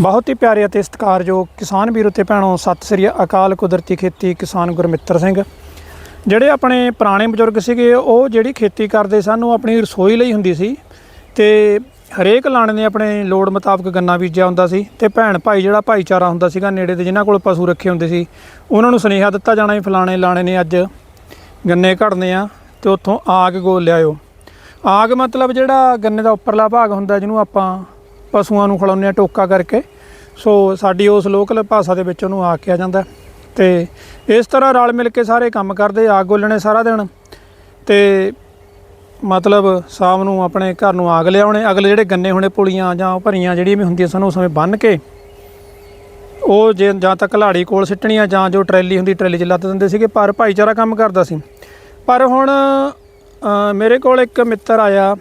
ਬਹੁਤ ਹੀ ਪਿਆਰੇ ਅਤੇ ਸਤਿਕਾਰਯੋਗ ਕਿਸਾਨ ਵੀਰੋ ਤੇ ਭੈਣੋ, ਸਤਿ ਸ੍ਰੀ ਅਕਾਲ ਕੁਦਰਤੀ ਖੇਤੀ ਕਿਸਾਨ ਗੁਰਮਿੱਤਰ ਸਿੰਘ। ਜਿਹੜੇ ਆਪਣੇ ਪੁਰਾਣੇ ਬਜ਼ੁਰਗ ਸੀਗੇ, ਉਹ ਜਿਹੜੀ ਖੇਤੀ ਕਰਦੇ ਸਨ, ਉਹ ਆਪਣੀ ਰਸੋਈ ਲਈ ਹੁੰਦੀ ਸੀ ਤੇ ਹਰੇਕ ਲਾਣੇ ਨੇ ਆਪਣੇ ਲੋੜ ਮੁਤਾਬਕ ਗੰਨਾ ਬੀਜਿਆ ਹੁੰਦਾ ਸੀ ਤੇ ਭੈਣ ਭਾਈ ਜਿਹੜਾ ਭਾਈਚਾਰਾ ਹੁੰਦਾ ਸੀਗਾ, ਨੇੜੇ ਦੇ ਜਿਨ੍ਹਾਂ ਕੋਲ ਪਸ਼ੂ ਰੱਖੇ ਹੁੰਦੇ ਸੀ, ਉਹਨਾਂ ਨੂੰ ਸੁਨੇਹਾ ਦਿੱਤਾ ਜਾਣਾ ਵੀ ਫਲਾਣੇ ਲਾਣੇ ਨੇ ਅੱਜ ਗੰਨੇ ਘੜਨੇ ਆ ਤੇ ਉੱਥੋਂ ਆਗ ਗੋਲ ਲਿਆਇਓ। ਆਗ ਮਤਲਬ ਜਿਹੜਾ ਗੰਨੇ ਦਾ ਉੱਪਰਲਾ ਭਾਗ ਹੁੰਦਾ, ਜਿਹਨੂੰ ਆਪਾਂ ਪਸ਼ੂਆਂ ਨੂੰ ਖਿਲਾਉਂਦੇ ਆ ਟੋਕਾ ਕਰਕੇ। ਸੋ ਸਾਡੀ ਉਸ ਲੋਕਲ ਭਾਸ਼ਾ ਦੇ ਵਿੱਚ ਉਹਨੂੰ ਆ ਕਿਹਾ ਜਾਂਦਾ। ਤੇ ਇਸ ਤਰ੍ਹਾਂ ਰਲ ਮਿਲ ਕੇ ਸਾਰੇ ਕੰਮ ਕਰਦੇ, ਆਗ ਗੋਲਣੇ ਸਾਰਾ ਦਿਨ। ਤੇ ਮਤਲਬ ਸ਼ਾਮ ਨੂੰ ਆਪਣੇ ਘਰ ਨੂੰ ਆਗ ਲਿਆਉਣੇ, ਅਗਲੇ ਜਿਹੜੇ ਗੰਨੇ ਹੋਣੇ ਪੁਲੀਆਂ ਜਾਂ ਭਰੀਆਂ ਜਿਹੜੀਆਂ ਵੀ ਹੁੰਦੀਆਂ ਸਨ, ਉਸ ਸਮੇਂ ਬੰਨ ਕੇ ਉਹ ਜੇ ਜਾਂ ਤਾਂ ਘਲਾੜੀ ਕੋਲ ਸਿੱਟਣੀਆਂ ਜਾਂ ਜੋ ਟਰੈਲੀ ਹੁੰਦੀ, ਟਰੈਲੀ 'ਚ ਲੱਦ ਦਿੰਦੇ ਸੀਗੇ, ਪਰ ਭਾਈਚਾਰਾ ਕੰਮ ਕਰਦਾ ਸੀ। ਪਰ ਹੁਣ ਮੇਰੇ ਕੋਲ ਇੱਕ ਮਿੱਤਰ ਆਇਆ।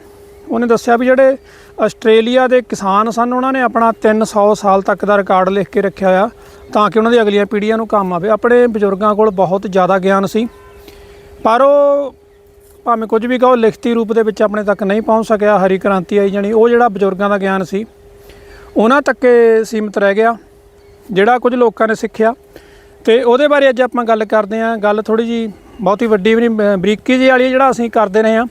ਉਹਨੇ ਦੱਸਿਆ ਵੀ ਜਿਹੜੇ ਆਸਟ੍ਰੇਲੀਆ ਦੇ ਕਿਸਾਨ ਸਨ। ਉਹਨਾਂ ਨੇ ਆਪਣਾ 300 ਸਾਲ ਤੱਕ ਦਾ ਰਿਕਾਰਡ ਲਿਖ ਕੇ ਰੱਖਿਆ ਆ ਤਾਂ ਕਿ ਉਹਨਾਂ ਦੀ ਅਗਲੀਆਂ ਪੀੜ੍ਹੀਆਂ ਨੂੰ ਕੰਮ ਆਵੇ। ਆਪਣੇ ਬਜ਼ੁਰਗਾਂ ਕੋਲ ਬਹੁਤ ਜ਼ਿਆਦਾ ਗਿਆਨ ਸੀ। ਪਰ ਉਹ ਭਾਵੇਂ ਕੁਝ ਵੀ ਕਹੋ, ਲਿਖਤੀ ਰੂਪ ਦੇ ਵਿੱਚ ਆਪਣੇ ਤੱਕ ਨਹੀਂ ਪਹੁੰਚ ਸਕਿਆ। ਹਰੀ ਕ੍ਰਾਂਤੀ ਆਈ ਜਾਣੀ, ਉਹ ਜਿਹੜਾ ਬਜ਼ੁਰਗਾਂ ਦਾ ਗਿਆਨ ਸੀ, ਉਹਨਾਂ ਤੱਕ ਸੀਮਤ ਰਹਿ ਗਿਆ, ਜਿਹੜਾ ਕੁਝ ਲੋਕਾਂ ਨੇ ਸਿੱਖਿਆ। ਤੇ ਉਹਦੇ ਬਾਰੇ ਅੱਜ ਆਪਾਂ ਗੱਲ ਕਰਦੇ ਹਾਂ। ਗੱਲ ਥੋੜੀ ਜੀ ਬਹੁਤੀ ਵੱਡੀ ਵੀ ਨਹੀਂ, ਬਰੀਕੀ ਜਿਹੀ ਵਾਲੀ ਜਿਹੜਾ ਅਸੀਂ ਕਰਦੇ ਰਹੇ ਹਾਂ।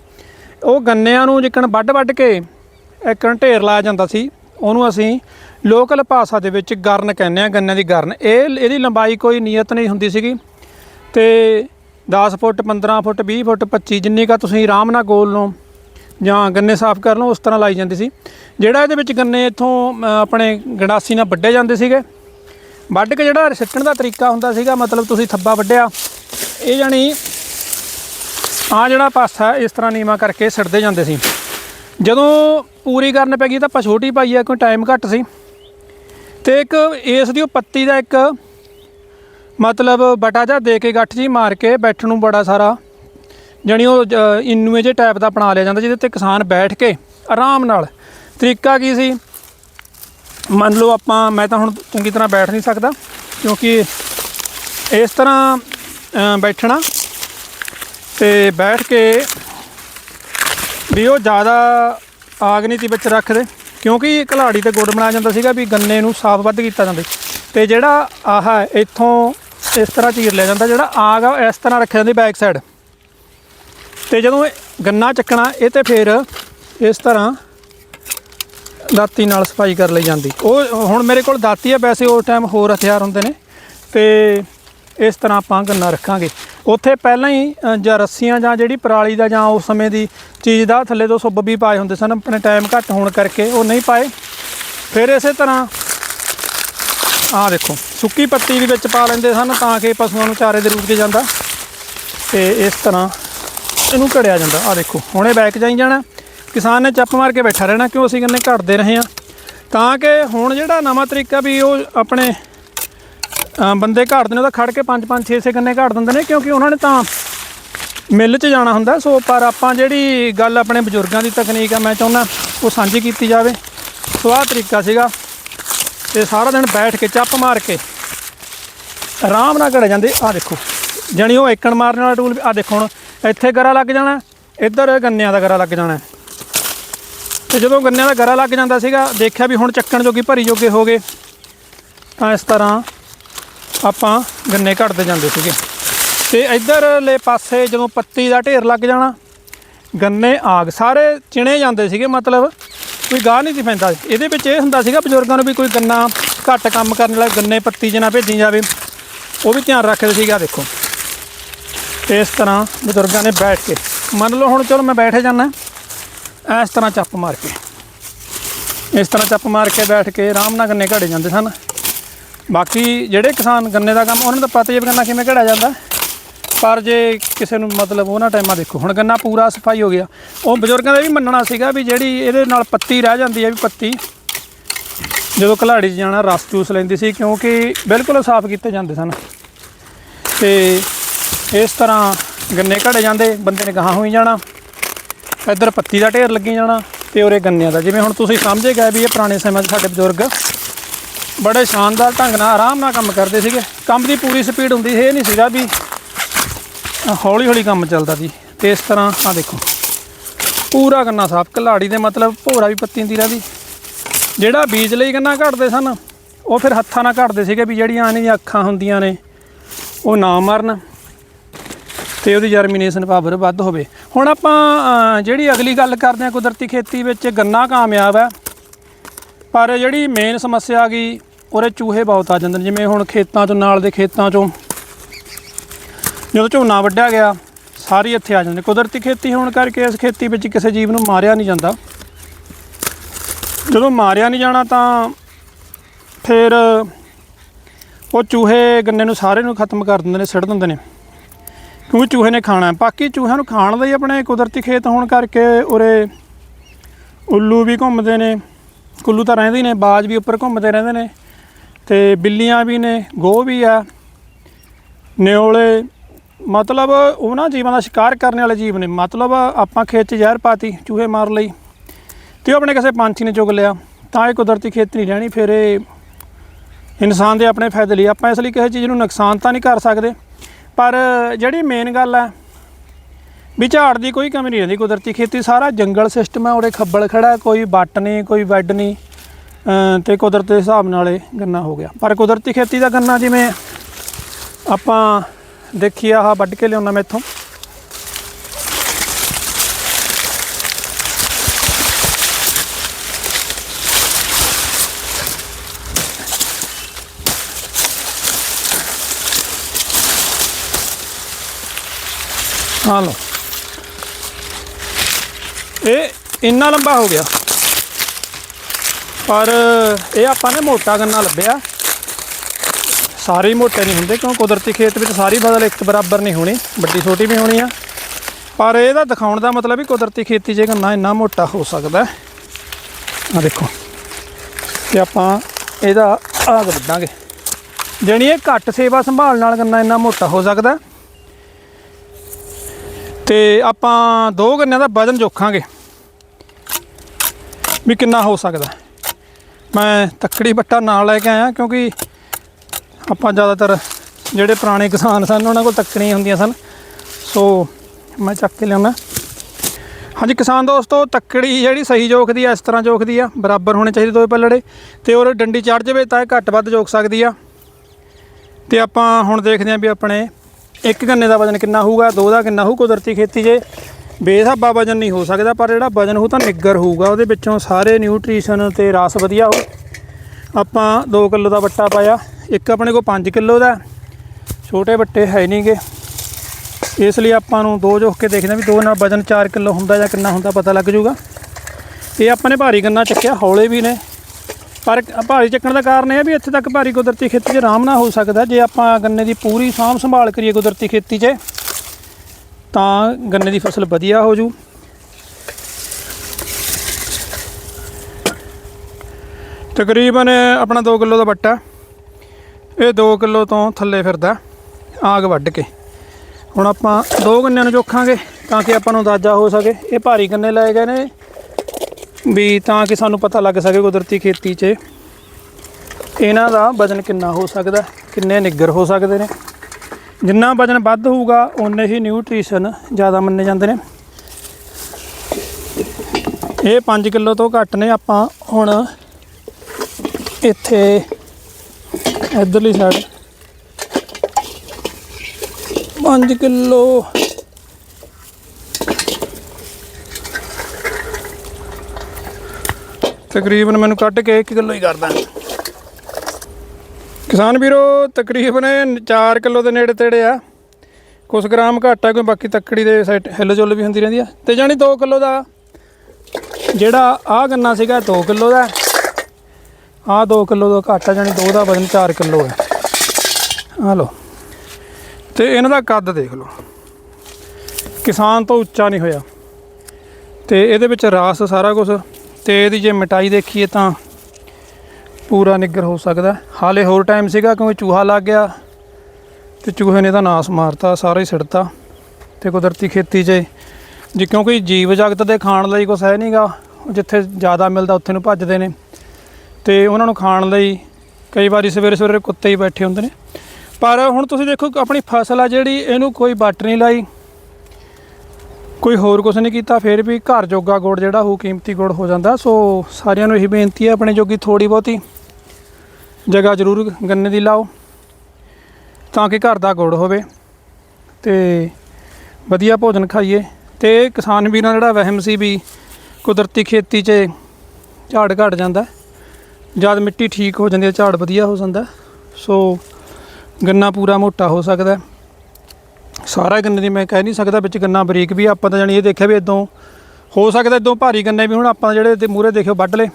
ਉਹ ਗੰਨਿਆਂ ਨੂੰ ਜਿੱਕਣ ਵੱਢ ਵੱਢ ਕੇ ਇੱਕ ਢੇਰ ਲਾਇਆ ਜਾਂਦਾ ਸੀ। ਉਹਨੂੰ ਅਸੀਂ ਲੋਕਲ ਭਾਸ਼ਾ ਦੇ ਵਿੱਚ ਗਰਨ ਕਹਿੰਦੇ ਆ ਗੰਨੇ ਦੀ ਗਰਨ। ਇਹ, ਇਹਦੀ ਲੰਬਾਈ ਕੋਈ ਨਿਯਤ ਨਹੀਂ ਹੁੰਦੀ ਸੀਗੀ। ਤੇ 10 ਫੁੱਟ 15 ਫੁੱਟ 20 ਫੁੱਟ 25 ਜਿੰਨੀ ਕਾ ਤੁਸੀਂ ਆਰਾਮ ਨਾਲ ਗੋਲ ਲਓ ਜਾਂ ਗੰਨੇ ਸਾਫ਼ ਕਰ ਲਓ, ਉਸ ਤਰ੍ਹਾਂ ਲਾਈ ਜਾਂਦੀ ਸੀ। ਜਿਹੜਾ ਇਹਦੇ ਵਿੱਚ ਗੰਨੇ ਇੱਥੋਂ ਆਪਣੇ ਗੰਡਾਸੀ ਨਾਲ ਵੱਢੇ ਜਾਂਦੇ ਸੀਗੇ। ਵੱਢ ਕੇ ਜਿਹੜਾ ਸਿੱਟਣ ਦਾ ਤਰੀਕਾ ਹੁੰਦਾ ਸੀਗਾ, ਮਤਲਬ ਤੁਸੀਂ ਥੱਬਾ ਵੱਢਿਆ। ਇਹ ਜਾਨੀ ਆ ਜਿਹੜਾ ਪਾਸਾ ਇਸ ਤਰ੍ਹਾਂ ਨੀਵਾ ਕਰਕੇ ਸਿੱਟਦੇ ਜਾਂਦੇ ਸੀ। ਜਦੋਂ ਪੂਰੀ ਕਰਨ ਪੈ ਗਈ ਤਾਂ ਆਪਾਂ ਛੋਟੀ ਪਾਈ ਆ ਕੋਈ ਟਾਈਮ ਘੱਟ ਸੀ। ਤੇ ਇੱਕ ਇਸ ਦੀ ਉਹ ਪੱਤੀ ਦਾ ਇੱਕ ਮਤਲਬ ਬਟਾ ਜਾ ਦੇ ਕੇ ਗੱਠ ਜੀ ਮਾਰ ਕੇ ਬੈਠਣ ਨੂੰ ਬੜਾ ਸਾਰਾ, ਜਾਣੀ ਉਹ ਜ- ਇਨੂਏ ਜੇ ਟਾਈਪ ਦਾ ਬਣਾ ਲਿਆ ਜਾਂਦਾ ਜਿਹਦੇ ਤੇ ਕਿਸਾਨ ਬੈਠ ਕੇ ਆਰਾਮ ਨਾਲ। ਤਰੀਕਾ ਕੀ ਸੀ? ਮੰਨ ਲਓ ਆਪਾਂ, ਮੈਂ ਤਾਂ ਹੁਣ ਚੰਗੀ ਤਰ੍ਹਾਂ ਬੈਠ ਨਹੀਂ ਸਕਦਾ, ਕਿਉਂਕਿ ਇਸ ਤਰ੍ਹਾਂ ਬੈਠਣਾ ਤੇ ਬੈਠ ਕੇ ਵੀ ਉਹ ਜ਼ਿਆਦਾ ਆਗ ਨਹੀਂ ਤੀ ਵਿੱਚ ਰੱਖਦੇ, ਕਿਉਂਕਿ ਘਲਾੜੀ ਤੇ ਗੁੜ ਬਣਾਇਆ ਜਾਂਦਾ ਸੀਗਾ ਵੀ ਗੰਨੇ ਨੂੰ ਸਾਫ਼ ਵੱਧ ਕੀਤਾ ਜਾਂਦਾ ਸੀ। ਤੇ ਜਿਹੜਾ ਆਹ ਇੱਥੋਂ ਇਸ ਤਰ੍ਹਾਂ ਚੀਰ ਲਿਆ ਜਾਂਦਾ ਜਿਹੜਾ ਆਗ ਆ, ਇਸ ਤਰ੍ਹਾਂ ਰੱਖਿਆ ਜਾਂਦੀ ਬੈਕ ਸਾਈਡ। ਤੇ ਜਦੋਂ ਗੰਨਾ ਚੱਕਣਾ, ਇਹ ਤੇ ਫਿਰ ਇਸ ਤਰ੍ਹਾਂ ਦਾਤੀ ਨਾਲ ਸਫ਼ਾਈ ਕਰ ਲਈ ਜਾਂਦੀ। ਉਹ ਹੁਣ ਮੇਰੇ ਕੋਲ ਦਾਤੀ ਆ, ਵੈਸੇ ਉਸ ਟਾਈਮ ਹੋਰ ਹਥਿਆਰ ਹੁੰਦੇ ਨੇ। ਤੇ ਇਸ ਤਰ੍ਹਾਂ ਆਪਾਂ ਗੰਨਾ ਰੱਖਾਂਗੇ। ਉੱਥੇ ਪਹਿਲਾਂ ਹੀ ਜਾਂ ਰੱਸੀਆਂ ਜਾਂ ਜਿਹੜੀ ਪਰਾਲੀ ਦਾ ਜਾਂ ਉਸ ਸਮੇਂ ਦੀ ਚੀਜ਼ ਦਾ ਥੱਲੇ ਤੋਂ ਸੁੱਬ ਵੀ ਪਾਏ ਹੁੰਦੇ ਸਨ, ਆਪਣੇ ਟਾਈਮ ਘੱਟ ਹੋਣ ਕਰਕੇ ਉਹ ਨਹੀਂ ਪਾਏ। ਫਿਰ ਇਸੇ ਤਰ੍ਹਾਂ ਆਹ ਦੇਖੋ, ਸੁੱਕੀ ਪੱਤੀ ਵੀ ਵਿੱਚ ਪਾ ਲੈਂਦੇ ਸਨ ਤਾਂ ਕਿ ਪਸ਼ੂਆਂ ਨੂੰ ਚਾਰੇ ਦੇ ਰੂਪ 'ਚ ਜਾਂਦਾ। ਤੇ ਇਸ ਤਰ੍ਹਾਂ ਇਹਨੂੰ ਘੜਿਆ ਜਾਂਦਾ। ਆਹ ਦੇਖੋ, ਹੁਣੇ ਬੈਕ ਜਾਈ ਜਾਣਾ। ਕਿਸਾਨ ਨੇ ਚੱਪ ਮਾਰ ਕੇ ਬੈਠਾ ਰਹਿਣਾ, ਕਿਉਂ ਅਸੀਂ ਗੰਨੇ ਘੜਦੇ ਰਹੇ ਆ ਤਾਂ ਕਿ ਹੁਣ ਜਿਹੜਾ ਨਵਾਂ ਤਰੀਕਾ ਵੀ ਉਹ ਆਪਣੇ ਬੰਦੇ ਘੜਦੇ ਨੇ ਉਹਦਾ ਖੜ ਕੇ 5 5 6 6 ਗੰਨੇ ਘੜ ਦਿੰਦੇ ਨੇ, ਕਿਉਂਕਿ ਉਹਨਾਂ ਨੇ ਤਾਂ ਮਿੱਲ 'ਚ ਜਾਣਾ ਹੁੰਦਾ, ਸੋ ਪਰ ਆਪਾਂ ਜਿਹੜੀ ਗੱਲ ਆਪਣੇ ਬਜ਼ੁਰਗਾਂ ਦੀ ਤਕਨੀਕ ਆ, ਮੈਂ ਚਾਹੁੰਦਾ ਉਹ ਸਾਂਝੀ ਕੀਤੀ ਜਾਵੇ। ਸੋ ਆਹ ਤਰੀਕਾ ਸੀਗਾ ਤੇ ਸਾਰਾ ਦਿਨ ਬੈਠ ਕੇ ਚੱਪ ਮਾਰ ਕੇ ਆਰਾਮ ਨਾਲ ਘੜੇ ਜਾਂਦੇ, ਆਹ ਦੇਖੋ, ਜਾਣੀ ਉਹ ਏਕਣ ਮਾਰਨ ਵਾਲਾ ਟੂਲ ਆਹ ਦੇਖੋ ਹੁਣ, ਇੱਥੇ ਗਰਾ ਲੱਗ ਜਾਣਾ, ਇੱਧਰ ਗੰਨਿਆਂ ਦਾ ਗਰਾ ਲੱਗ ਜਾਣਾ। ਤੇ ਜਦੋਂ ਗੰਨਿਆਂ ਦਾ ਗਰਾ ਲੱਗ ਜਾਂਦਾ ਸੀਗਾ, ਦੇਖਿਆ ਵੀ ਹੁਣ ਚੱਕਣ ਜੋਗੀ ਭਰੀ ਜੋਗੇ ਹੋ ਗਏ, ਤਾਂ ਇਸ ਤਰ੍ਹਾਂ ਆਪਾਂ ਗੰਨੇ ਘੜਦੇ ਜਾਂਦੇ ਸੀਗੇ। ਤੇ ਇੱਧਰਲੇ ਪਾਸੇ ਜਦੋਂ ਪੱਤੀ ਦਾ ਢੇਰ ਲੱਗ ਜਾਣਾ, ਗੰਨੇ, ਆਗ ਸਾਰੇ ਚਿਣੇ ਜਾਂਦੇ ਸੀਗੇ, ਮਤਲਬ ਕੋਈ ਗਾਹ ਨਹੀਂ ਸੀ ਪੈਂਦਾ। ਇਹਦੇ ਵਿੱਚ ਇਹ ਹੁੰਦਾ ਸੀਗਾ ਬਜ਼ੁਰਗਾਂ ਨੂੰ ਵੀ ਕੋਈ ਗੰਨਾ ਘੱਟ ਕੰਮ ਕਰਨ ਵਾਲਾ ਗੰਨੇ ਪੱਤੀ 'ਚ ਨਾ ਭੇਜੀ ਜਾਵੇ, ਉਹ ਵੀ ਧਿਆਨ ਰੱਖਦੇ ਸੀਗਾ ਦੇਖੋ। ਇਸ ਤਰ੍ਹਾਂ ਬਜ਼ੁਰਗਾਂ ਨੇ ਬੈਠ ਕੇ, ਮੰਨ ਲਓ ਹੁਣ ਚਲੋ ਮੈਂ ਬੈਠੇ ਜਾਣਾ ਇਸ ਤਰ੍ਹਾਂ ਚੱਪ ਮਾਰ ਕੇ, ਇਸ ਤਰ੍ਹਾਂ ਚੱਪ ਮਾਰ ਕੇ ਬੈਠ ਕੇ ਆਰਾਮ ਨਾਲ ਗੰਨੇ ਘੜੇ ਜਾਂਦੇ ਸਨ। ਬਾਕੀ ਜਿਹੜੇ ਕਿਸਾਨ ਗੰਨੇ ਦਾ ਕੰਮ, ਉਹਨਾਂ ਨੂੰ ਤਾਂ ਪਤਾ ਹੀ ਹੈ ਵੀ ਗੰਨਾ ਕਿਵੇਂ ਘੜਿਆ ਜਾਂਦਾ। ਪਰ ਜੇ ਕਿਸੇ ਨੂੰ ਮਤਲਬ ਉਹਨਾਂ ਟਾਈਮਾਂ ਦੇਖੋ, ਹੁਣ ਗੰਨਾ ਪੂਰਾ ਸਫ਼ਾਈ ਹੋ ਗਿਆ। ਉਹ ਬਜ਼ੁਰਗਾਂ ਦਾ ਵੀ ਮੰਨਣਾ ਸੀਗਾ ਵੀ ਜਿਹੜੀ ਇਹਦੇ ਨਾਲ ਪੱਤੀ ਰਹਿ ਜਾਂਦੀ ਹੈ ਵੀ ਪੱਤੀ। ਜਦੋਂ ਘਲਾੜੀ 'ਚ ਜਾਣਾ, ਰਸ ਚੂਸ ਲੈਂਦੀ ਸੀ, ਕਿਉਂਕਿ ਬਿਲਕੁਲ ਸਾਫ਼ ਕੀਤੇ ਜਾਂਦੇ ਸਨ। ਤੇ ਇਸ ਤਰ੍ਹਾਂ ਗੰਨੇ ਘੜੇ ਜਾਂਦੇ, ਬੰਦੇ ਨੇ ਗਾਹਾਂ ਹੋਈ ਜਾਣਾ, ਇੱਧਰ ਪੱਤੀ ਦਾ ਢੇਰ ਲੱਗੀ ਜਾਣਾ, ਤੇ ਉਰੇ ਗੰਨਿਆਂ ਦਾ। ਜਿਵੇਂ ਹੁਣ ਤੁਸੀਂ ਸਮਝੇ ਗਏ ਵੀ ਇਹ ਪੁਰਾਣੇ ਸਮੇਂ 'ਚ ਸਾਡੇ ਬਜ਼ੁਰਗ ਬੜੇ ਸ਼ਾਨਦਾਰ ਢੰਗ ਨਾਲ ਆਰਾਮ ਨਾਲ ਕੰਮ ਕਰਦੇ ਸੀਗੇ। ਕੰਮ ਦੀ ਪੂਰੀ ਸਪੀਡ ਹੁੰਦੀ ਸੀ, ਇਹ ਨਹੀਂ ਸੀਗਾ ਵੀ ਹੌਲੀ ਹੌਲੀ ਕੰਮ ਚੱਲਦਾ ਸੀ। ਤੇ ਇਸ ਤਰ੍ਹਾਂ ਆ ਦੇਖੋ, ਪੂਰਾ ਗੰਨਾ ਸਾਫ਼ ਘਲਾੜੀ ਦੇ ਮਤਲਬ ਭੋਰਾ ਵੀ ਪੱਤੀ ਹੁੰਦੀ ਰਹੀ ਜਿਹੜਾ ਬੀਜ ਲਈ ਗੰਨਾ ਘਟਦੇ ਸਨ, ਉਹ ਫਿਰ ਹੱਥਾਂ ਨਾਲ ਘੜਦੇ ਸੀਗੇ ਵੀ ਜਿਹੜੀਆਂ ਇਹਨਾਂ ਦੀਆਂ ਅੱਖਾਂ ਹੁੰਦੀਆਂ ਨੇ, ਉਹ ਨਾ ਮਰਨ ਤੇ ਉਹਦੀ ਜਰਮੀਨੇਸ਼ਨ ਪਾਵਰ ਵੱਧ ਹੋਵੇ। ਹੁਣ ਆਪਾਂ ਜਿਹੜੀ ਅਗਲੀ ਗੱਲ ਕਰਦੇ ਹਾਂ ਕੁਦਰਤੀ ਖੇਤੀ ਵਿੱਚ, ਗੰਨਾ ਕਾਮਯਾਬ ਹੈ। ਪਰ ਜਿਹੜੀ ਮੇਨ ਸਮੱਸਿਆ ਆ ਗਈ ਉਰੇ ਚੂਹੇ ਬਹੁਤ ਆ ਜਾਂਦੇ ਨੇ, ਜਿਵੇਂ ਹੁਣ ਖੇਤਾਂ ਚੋਂ, ਨਾਲ ਦੇ ਖੇਤਾਂ ਚੋਂ। ਜਦੋਂ ਝੋਨਾ ਵੱਢਿਆ ਗਿਆ, ਸਾਰੇ ਇੱਥੇ ਆ ਜਾਂਦੇ ਕੁਦਰਤੀ ਖੇਤੀ ਹੋਣ ਕਰਕੇ ਇਸ ਖੇਤੀ ਵਿੱਚ ਕਿਸੇ ਜੀਵ ਨੂੰ ਮਾਰਿਆ ਨਹੀਂ ਜਾਂਦਾ। ਜਦੋਂ ਮਾਰਿਆ ਨਹੀਂ ਜਾਣਾ ਤਾਂ ਫਿਰ ਉਹ ਚੂਹੇ ਗੰਨੇ ਨੂੰ ਸਾਰੇ ਨੂੰ ਖਤਮ ਕਰ ਦਿੰਦੇ ਨੇ, ਸਿੱਟ ਦਿੰਦੇ ਨੇ। ਕਿਉਂਕਿ ਚੂਹੇ ਨੇ ਖਾਣਾ ਹੈ। ਬਾਕੀ ਚੂਹਿਆਂ ਨੂੰ ਖਾਣ ਲਈ ਆਪਣੇ ਕੁਦਰਤੀ ਖੇਤ ਹੋਣ ਕਰਕੇ ਉਰੇ ਉੱਲੂ ਵੀ ਘੁੰਮਦੇ ਨੇ, ਕੁੱਲੂ ਤਾਂ ਰਹਿੰਦੇ ਹੀ ਨੇ, ਬਾਜ ਵੀ ਉੱਪਰ ਘੁੰਮਦੇ ਰਹਿੰਦੇ ਨੇ। ਤੇ ਬਿੱਲੀਆਂ ਵੀ ਨੇ ਗੋ ਵੀ ਆ। ਨਿਓਲੇ ਮਤਲਬ ਉਹਨਾਂ ਜੀਵਾਂ ਦਾ ਸ਼ਿਕਾਰ ਕਰਨ ਵਾਲੇ ਜੀਵ ਨੇ। ਮਤਲਬ ਆਪਾਂ ਖੇਤ 'ਚ ਜ਼ਹਿਰ ਪਾਤੀ, ਚੂਹੇ ਮਾਰ ਲਈ ਤੇ ਉਹ ਆਪਣੇ ਕਿਸੇ ਪੰਛੀ ਨੇ ਚੁਗ ਲਿਆ। ਤਾਂ ਇਹ ਕੁਦਰਤੀ ਖੇਤੀ ਨਹੀਂ ਰਹਿਣੀ, ਫਿਰ ਇਹ ਇਨਸਾਨ ਦੇ ਆਪਣੇ ਫਾਇਦੇ ਲਈ। ਆਪਾਂ ਇਸ ਲਈ ਕਿਸੇ ਚੀਜ਼ ਨੂੰ ਨੁਕਸਾਨ ਤਾਂ ਨਹੀਂ ਕਰ ਸਕਦੇ, ਪਰ ਜਿਹੜੀ ਮੇਨ ਗੱਲ ਹੈ ਵੀ ਝਾੜ ਦੀ ਕੋਈ ਕਮੀ ਨਹੀਂ ਰਹਿੰਦੀ ਕੁਦਰਤੀ ਖੇਤੀ। ਸਾਰਾ ਜੰਗਲ ਸਿਸਟਮ ਹੈ ਉਹਦੇ ਖੱਬਲ ਖੜਾ ਕੋਈ ਵੱਟ ਨਹੀਂ, ਕੋਈ ਵੈੱਡ ਨਹੀਂ। ਤੇ ਕੁਦਰਤ ਦੇ ਹਿਸਾਬ ਨਾਲ ਇਹ ਗੰਨਾ ਹੋ ਗਿਆ। ਪਰ ਕੁਦਰਤੀ ਖੇਤੀ ਦਾ ਗੰਨਾ ਜਿਵੇਂ ਆਪਾਂ ਦੇਖੀ ਆਹ ਵੱਢ ਕੇ ਲਿਆਉਣਾ ਮੈਂ ਇੱਥੋਂ। ਆ ਲਓ। ਇਹ ਇੰਨਾ ਲੰਬਾ ਹੋ ਗਿਆ। ਪਰ ਇਹ ਆਪਾਂ ਨੇ ਮੋਟਾ ਗੰਨਾ ਲੱਭਿਆ। ਸਾਰੇ ਮੋਟੇ ਨਹੀਂ ਹੁੰਦੇ ਕਿਉਂ? ਕੁਦਰਤੀ ਖੇਤ ਵਿੱਚ ਸਾਰੀ ਫਸਲ ਇੱਕ ਬਰਾਬਰ ਨਹੀਂ ਹੋਣੀ, ਵੱਡੀ ਛੋਟੀ ਵੀ ਹੋਣੀ ਆ। ਪਰ ਇਹਦਾ ਦਿਖਾਉਣ ਦਾ ਮਤਲਬ ਵੀ ਕੁਦਰਤੀ ਖੇਤੀ 'ਚ ਗੰਨਾ ਇੰਨਾ ਮੋਟਾ ਹੋ ਸਕਦਾ ਹੈ। ਆ ਦੇਖੋ, ਤੇ ਆਪਾਂ ਇਹਦਾ ਆਗ ਵੱਢਾਂਗੇ। ਜਾਣੀ ਇਹ ਘੱਟ ਸੇਵਾ ਸੰਭਾਲ ਨਾਲ ਗੰਨਾ ਇੰਨਾ ਮੋਟਾ ਹੋ ਸਕਦਾ ਹੈ। ਤੇ ਆਪਾਂ ਦੋ ਗੰਨਿਆਂ ਦਾ ਵਜਨ ਜੋਖਾਂਗੇ ਵੀ ਕਿੰਨਾ ਹੋ ਸਕਦਾ ਮੈਂ ਤੱਕੜੀ ਬੱਟਾ ਨਾਲ ਲੈ ਕੇ ਆਇਆ ਕਿਉਂਕਿ ਆਪਾਂ ਜ਼ਿਆਦਾਤਰ ਜਿਹੜੇ ਪੁਰਾਣੇ ਕਿਸਾਨ ਸਨ, ਉਹਨਾਂ ਕੋਲ ਤੱਕੜੀਆਂ ਹੁੰਦੀਆਂ ਸਨ। ਸੋ ਮੈਂ ਚੱਕ ਕੇ ਲਿਆਉਣਾ ਹਾਂਜੀ ਕਿਸਾਨ ਦੋਸਤੋ, ਤੱਕੜੀ ਜਿਹੜੀ ਸਹੀ ਜੋਖਦੀ ਆ, ਇਸ ਤਰ੍ਹਾਂ ਜੋਖਦੀ ਆ, ਬਰਾਬਰ ਹੋਣੇ ਚਾਹੀਦੇ ਦੋਵੇਂ ਪੱਲੜੇ। ਤੇ ਉਹ ਡੰਡੀ ਚੜ ਜਾਵੇ ਤਾਂ ਇਹ ਘੱਟ ਵੱਧ ਜੋਖ ਸਕਦੀ ਆ। ਤੇ ਆਪਾਂ ਹੁਣ ਦੇਖਦੇ ਆਂ ਵੀ ਆਪਣੇ ਇੱਕ ਗੰਨੇ ਦਾ ਵਜਨ ਕਿੰਨਾ ਹੋਊਗਾ, ਦੋ ਦਾ ਕਿੰਨਾ ਹੋਊ ਕੁਦਰਤੀ ਖੇਤੀ 'ਚ। ਬੇਸਾਬਾ ਵਜਨ ਨਹੀਂ ਹੋ ਸਕਦਾ, ਪਰ ਜਿਹੜਾ ਵਜਨ ਹੋਊ ਤਾਂ ਨਿੱਗਰ ਹੋਊਗਾ। ਉਹਦੇ ਵਿੱਚੋਂ ਸਾਰੇ ਨਿਊਟ੍ਰੀਸ਼ਨ ਤੇ ਰਸ ਵਧੀਆ ਹੋ ਆਪਾਂ 2 ਕਿਲੋ ਦਾ ਵੱਟਾ ਪਾਇਆ। ਇੱਕ ਆਪਣੇ ਕੋਲ 5 ਕਿਲੋ ਦਾ। ਛੋਟੇ ਵੱਟੇ ਹੈ ਨਹੀਂਗੇ। ਇਸ ਲਈ ਆਪਾਂ ਨੂੰ ਦੋ ਜੋਖ ਕੇ ਦੇਖਦੇ ਹਾਂ ਵੀ ਦੋ ਨਾਲ ਵਜਨ 4 ਕਿਲੋ ਹੁੰਦਾ ਜਾਂ ਕਿੰਨਾ ਹੁੰਦਾ, ਪਤਾ ਲੱਗ ਜਾਊਗਾ। ਇਹ ਆਪਾਂ ਨੇ ਭਾਰੀ ਗੰਨਾ ਚੱਕਿਆ, ਹੌਲੇ ਵੀ ਨੇ। ਪਰ ਭਾਰੀ ਚੱਕਣ ਦਾ ਕਾਰਨ ਇਹ ਹੈ ਵੀ ਇੱਥੇ ਤੱਕ ਭਾਰੀ ਕੁਦਰਤੀ ਖੇਤੀ 'ਚ ਆਰਾਮ ਨਾਲ ਹੋ ਸਕਦਾ। ਜੇ ਆਪਾਂ ਗੰਨੇ ਦੀ ਪੂਰੀ ਸਾਂਭ ਸੰਭਾਲ ਕਰੀਏ ਕੁਦਰਤੀ ਖੇਤੀ 'ਚ ਤਾਂ ਗੰਨੇ ਦੀ ਫਸਲ ਵਧੀਆ ਹੋ ਜੂ। ਤਕਰੀਬਨ ਆਪਣਾ 2 ਕਿਲੋ ਦਾ ਵੱਟਾ ਇਹ 2 ਕਿਲੋ ਤੋਂ ਥੱਲੇ ਫਿਰਦਾ, ਆਗ ਵੱਢ ਕੇ। ਹੁਣ ਆਪਾਂ ਦੋ ਗੰਨਿਆਂ ਨੂੰ ਚੋਖਾਂਗੇ ਤਾਂ ਕਿ ਆਪਾਂ ਨੂੰ ਅੰਦਾਜ਼ਾ ਹੋ ਸਕੇ। ਇਹ ਭਾਰੀ ਗੰਨੇ ਲਏ ਗਏ ਨੇ, ਵੀ ਤਾਂ ਕਿ ਸਾਨੂੰ ਪਤਾ ਲੱਗ ਸਕੇ ਕੁਦਰਤੀ ਖੇਤੀ 'ਚ ਇਹਨਾਂ ਦਾ ਵਜਨ ਕਿੰਨਾ ਹੋ ਸਕਦਾ, ਕਿੰਨੇ ਨਿੱਗਰ ਹੋ ਸਕਦੇ ਨੇ। ਜਿੰਨਾ ਵਜਨ ਵੱਧ ਹੋਊਗਾ ਉਨੇ ਹੀ ਨਿਊਟ੍ਰੀਸ਼ਨ ਜ਼ਿਆਦਾ ਮੰਨੇ ਜਾਂਦੇ ਨੇ। ਇਹ 5 ਕਿਲੋ ਤੋਂ ਘੱਟ ਨੇ, ਆਪਾਂ ਹੁਣ ਇੱਥੇ ਇਧਰਲੀ ਸਾਈਡ 5 ਕਿਲੋ ਤਕਰੀਬਨ ਮੈਨੂੰ ਕੱਢ ਕੇ 1 ਕਿਲੋ ਹੀ ਕਰਦਾ। ਕਿਸਾਨ ਵੀਰੋ, ਤਕਰੀਬਨ 4 ਕਿਲੋ ਦੇ ਨੇੜੇ ਤੇੜੇ ਆ। ਕੁਝ ਗ੍ਰਾਮ ਘੱਟ ਆ, ਕੋਈ ਬਾਕੀ ਤੱਕੜੀ ਦੇ ਸਾਈਡ ਹਿੱਲ ਜੁੱਲ ਵੀ ਹੁੰਦੀ ਰਹਿੰਦੀ ਆ। ਤੇ ਜਾਨੀ 2 ਕਿਲੋ ਦਾ ਜਿਹੜਾ ਆ ਗੰਨਾ ਸੀਗਾ 2 ਕਿਲੋ ਦਾ। ਆ 2 ਕਿਲੋ ਦਾ ਘੱਟ ਆ ਜਾਨੀ 2 ਦਾ ਵਜ਼ਨ 4 ਕਿਲੋ ਹੈ ਆ ਲਓ। ਤੇ ਇਹਨਾਂ ਦਾ ਕੱਦ ਦੇਖ ਲਓ। ਕਿਸਾਨ ਤੋਂ ਉੱਚਾ ਨਹੀਂ ਹੋਇਆ। ਤੇ ਇਹਦੇ ਵਿੱਚ ਰਾਸ ਸਾਰਾ ਕੁਝ ਤੇ ਇਹਦੀ ਜੇ ਮਟਾਈ ਦੇਖੀਏ ਤਾਂ ਪੂਰਾ ਨਿੱਗਰ ਹੋ ਸਕਦਾ। ਹਾਲੇ ਹੋਰ ਟਾਈਮ ਸੀਗਾ ਕਿਉਂਕਿ ਚੂਹਾ ਲੱਗ ਗਿਆ ਤੇ ਚੂਹੇ ਨੇ ਤਾਂ ਨਾਸ ਮਾਰਤਾ, ਸਾਰਾ ਹੀ ਸਿੜਤਾ ਤੇ ਕੁਦਰਤੀ ਖੇਤੀ 'ਚ ਜੇ ਕਿਉਂਕਿ ਜੀਵ ਜਗਤ ਦੇ ਖਾਣ ਲਈ ਕੁਛ ਹੈ ਨਹੀਂਗਾ ਜਿੱਥੇ ਜ਼ਿਆਦਾ ਮਿਲਦਾ ਉੱਥੇ ਨੂੰ ਭੱਜਦੇ ਨੇ ਤੇ ਉਹਨਾਂ ਨੂੰ ਖਾਣ ਲਈ ਕਈ ਵਾਰੀ ਸਵੇਰੇ ਸਵੇਰੇ ਕੁੱਤੇ ਹੀ ਬੈਠੇ ਹੁੰਦੇ ਨੇ। ਪਰ ਹੁਣ ਤੁਸੀਂ ਦੇਖੋ ਆਪਣੀ ਫਸਲ ਆ ਜਿਹੜੀ, ਇਹਨੂੰ ਕੋਈ ਵੱਟ ਨਹੀਂ ਲਾਈ, ਕੋਈ ਹੋਰ ਕੁਝ ਨਹੀਂ ਕੀਤਾ, ਫਿਰ ਵੀ ਘਰ ਜੋਗਾ ਗੁੜ ਜਿਹੜਾ ਉਹ ਕੀਮਤੀ ਗੁੜ ਹੋ ਜਾਂਦਾ। ਸੋ ਸਾਰਿਆਂ ਨੂੰ ਇਹੀ ਬੇਨਤੀ ਹੈ, ਆਪਣੇ ਜੋਗੀ ਥੋੜੀ ਬਹੁਤੀ ਜਗ੍ਹਾ ਜ਼ਰੂਰ ਗੰਨੇ ਦੀ ਲਾਓ ਤਾਂ ਕਿ ਘਰ ਦਾ ਗੁੜ ਹੋਵੇ ਤੇ ਵਧੀਆ ਭੋਜਨ ਖਾਈਏ। ਤੇ ਕਿਸਾਨ ਵੀਰਾਂ ਦਾ ਜਿਹੜਾ ਵਹਿਮ ਸੀ ਵੀ ਕੁਦਰਤੀ ਖੇਤੀ 'ਚ ਝਾੜ ਘਟ ਜਾਂਦਾ, ਜਦ ਮਿੱਟੀ ਠੀਕ ਹੋ ਜਾਂਦੀ ਹੈ, ਝਾੜ ਵਧੀਆ ਹੋ ਜਾਂਦਾ, ਸੋ ਗੰਨਾ ਪੂਰਾ ਮੋਟਾ ਹੋ ਸਕਦਾ ਸਾਰਾ ਗੰਨੇ ਦੀ ਮੈਂ ਕਹਿ ਨਹੀਂ ਸਕਦਾ ਵਿੱਚ ਗੰਨਾ ਬਰੀਕ ਵੀ ਆਪਾਂ ਤਾਂ ਜਾਣੀ ਇਹ ਦੇਖਿਆ ਵੀ ਇਦੋਂ ਹੋ ਸਕਦਾ, ਇਦੋਂ ਭਾਰੀ ਗੰਨੇ ਵੀ ਹੁਣ ਆਪਾਂ ਜਿਹੜੇ ਤੇ ਮੂਰੇ ਦੇਖਿਓ ਵੱਢ ਲਏ।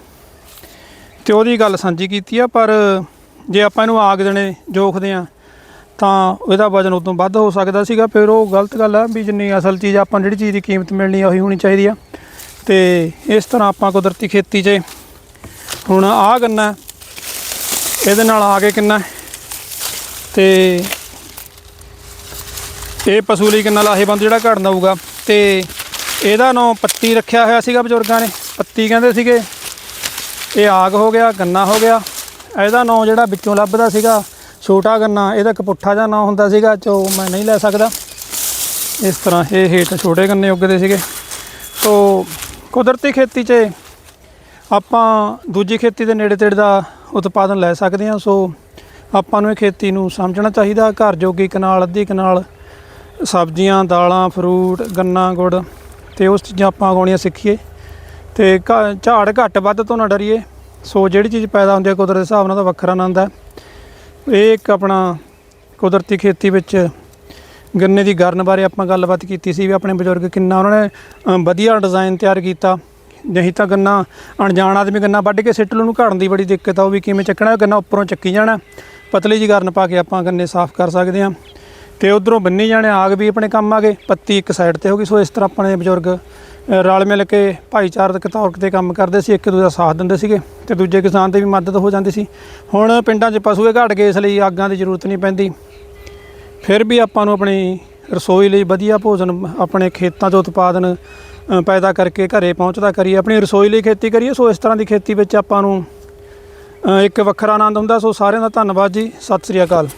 ਤੇ ਉਹਦੀ ਗੱਲ ਸਾਂਝੀ ਕੀਤੀ ਆ, ਪਰ ਜੇ ਆਪਾਂ ਇਹਨੂੰ ਆਗ ਦੇਣੇ ਜੋਖਦੇ ਆ, ਤਾਂ ਇਹਦਾ ਵਜਨ ਉਦੋਂ ਵੱਧ ਹੋ ਸਕਦਾ ਸੀਗਾ। ਫਿਰ ਉਹ ਗਲਤ ਗੱਲ ਆ ਵੀ ਜਿੰਨੀ ਅਸਲ ਚੀਜ਼ ਆਪਾਂ ਨੂੰ ਜਿਹੜੀ ਚੀਜ਼ ਦੀ ਕੀਮਤ ਮਿਲਣੀ ਆ, ਉਹੀ ਹੋਣੀ ਚਾਹੀਦੀ ਆ। ਤੇ ਇਸ ਤਰ੍ਹਾਂ ਆਪਾਂ ਕੁਦਰਤੀ ਖੇਤੀ 'ਚ ਹੁਣ ਆ ਗੰਨਾ, ਇਹਦੇ ਨਾਲ ਆ ਕੇ ਕਿੰਨਾ ਤੇ ਇਹ ਪਸ਼ੂ ਲਈ ਕਿੰਨਾ ਲਾਹੇਵੰਦ ਜਿਹੜਾ ਘੜਨ ਦਊਗਾ ਤੇ ਇਹਦਾ ਨਾਂ ਪੱਤੀ ਰੱਖਿਆ ਹੋਇਆ ਸੀਗਾ ਬਜ਼ੁਰਗਾਂ ਨੇ। ਪੱਤੀ ਕਹਿੰਦੇ ਸੀਗੇ ਇਹ ਆਗ ਹੋ ਗਿਆ, ਗੰਨਾ ਹੋ ਗਿਆ। ਇਹਦਾ ਨਾਂ ਜਿਹੜਾ ਵਿੱਚੋਂ ਲੱਭਦਾ ਸੀਗਾ, ਛੋਟਾ ਗੰਨਾ, ਇਹਦਾ ਕਪੁੱਠਾ ਜਿਹਾ ਨਾਂ ਹੁੰਦਾ ਸੀਗਾ ਚੋ ਮੈਂ ਨਹੀਂ ਲੈ ਸਕਦਾ। ਇਸ ਤਰ੍ਹਾਂ ਇਹ ਹੇਠ ਛੋਟੇ ਗੰਨੇ ਉੱਗਦੇ ਸੀਗੇ। ਸੋ ਕੁਦਰਤੀ ਖੇਤੀ 'ਚ ਆਪਾਂ ਦੂਜੀ ਖੇਤੀ ਦੇ ਨੇੜੇ ਤੇੜੇ ਦਾ ਉਤਪਾਦਨ ਲੈ ਸਕਦੇ ਹਾਂ। ਸੋ ਆਪਾਂ ਨੂੰ ਇਹ ਖੇਤੀ ਨੂੰ ਸਮਝਣਾ ਚਾਹੀਦਾ। ਘਰ ਜੋਗੀ ਕਨਾਲ, ਅੱਧੀ ਕਨਾਲ, ਸਬਜ਼ੀਆਂ, ਦਾਲਾਂ, ਫਰੂਟ, ਗੰਨਾ, ਗੁੜ, ਤੇ ਉਸ ਚੀਜ਼ਾਂ ਆਪਾਂ ਉਗਾਉਣੀਆਂ ਸਿੱਖੀਏ। ਤੇ ਘ- ਝਾੜ ਘੱਟ ਵੱਧ ਤੋਂ ਨਾ ਡਰੀਏ। ਸੋ ਜਿਹੜੀ ਚੀਜ਼ ਪੈਦਾ ਹੁੰਦੀ ਹੈ ਕੁਦਰਤ ਦੇ ਹਿਸਾਬ ਨਾਲ ਤਾਂ ਵੱਖਰਾ ਆਨੰਦ ਹੈ। ਇਹ ਇੱਕ ਆਪਣਾ ਕੁਦਰਤੀ ਖੇਤੀ ਵਿੱਚ ਗੰਨੇ ਦੀ ਗਰਨ ਬਾਰੇ ਆਪਾਂ ਗੱਲਬਾਤ ਕੀਤੀ ਸੀ ਵੀ ਆਪਣੇ ਬਜ਼ੁਰਗ ਕਿੰਨਾ ਉਹਨਾਂ ਨੇ ਵਧੀਆ ਡਿਜ਼ਾਈਨ ਤਿਆਰ ਕੀਤਾ। ਨਹੀਂ ਤਾਂ ਗੰਨਾ, ਅਣਜਾਣ ਆਦਮੀ ਗੰਨਾ ਵੱਢ ਕੇ ਸਿੱਟ ਨੂੰ ਘੜਨ ਦੀ ਬੜੀ ਦਿੱਕਤ ਆ, ਉਹ ਵੀ ਕਿਵੇਂ ਚੱਕਣਾ ਗੰਨਾ ਉੱਪਰੋਂ ਚੱਕੀ ਜਾਣਾ ਪਤਲੀ ਜੀ ਗਰਨ ਪਾ ਕੇ ਆਪਾਂ ਗੰਨੇ ਸਾਫ਼ ਕਰ ਸਕਦੇ ਹਾਂ। ਤੇ ਉਧਰੋਂ ਬੰਨੀ ਜਾਣੇ ਆਗ ਵੀ ਆਪਣੇ ਕੰਮ ਆ ਗਏ। ਪੱਤੀ ਇੱਕ ਸਾਈਡ ਤੇ ਹੋ ਗਈ। ਸੋ ਇਸ ਤਰ੍ਹਾਂ ਆਪਣੇ ਬਜ਼ੁਰਗ ਰਲ ਮਿਲ ਕੇ ਭਾਈਚਾਰਕ ਤੌਰ ਤੇ ਕੰਮ ਕਰਦੇ ਸੀ, ਇੱਕ ਦੂਜੇ ਦਾ ਸਾਥ ਦਿੰਦੇ ਸੀਗੇ ਤੇ ਦੂਜੇ ਕਿਸਾਨ ਦੀ ਵੀ ਮਦਦ ਹੋ ਜਾਂਦੀ ਸੀ। ਹੁਣ ਪਿੰਡਾਂ 'ਚ ਪਸ਼ੂਏ ਘਟ ਗਏ ਇਸ ਲਈ ਆਗਾਂ ਦੀ ਜ਼ਰੂਰਤ ਨਹੀਂ ਪੈਂਦੀ। ਫਿਰ ਵੀ ਆਪਾਂ ਨੂੰ ਆਪਣੀ ਰਸੋਈ ਲਈ ਵਧੀਆ ਭੋਜਨ, ਆਪਣੇ ਖੇਤਾਂ 'ਚ ਉਤਪਾਦਨ ਪੈਦਾ ਕਰਕੇ ਘਰੇ ਪਹੁੰਚਦਾ ਕਰੀਏ। ਆਪਣੀ ਰਸੋਈ ਲਈ ਖੇਤੀ ਕਰੀਏ, ਸੋ ਇਸ ਤਰ੍ਹਾਂ ਦੀ ਖੇਤੀ ਵਿੱਚ ਆਪਾਂ ਨੂੰ ਇੱਕ ਵੱਖਰਾ ਆਨੰਦ ਹੁੰਦਾ। ਸੋ ਸਾਰਿਆਂ ਦਾ ਧੰਨਵਾਦ ਜੀ। ਸਤਿ ਸ੍ਰੀ ਅਕਾਲ।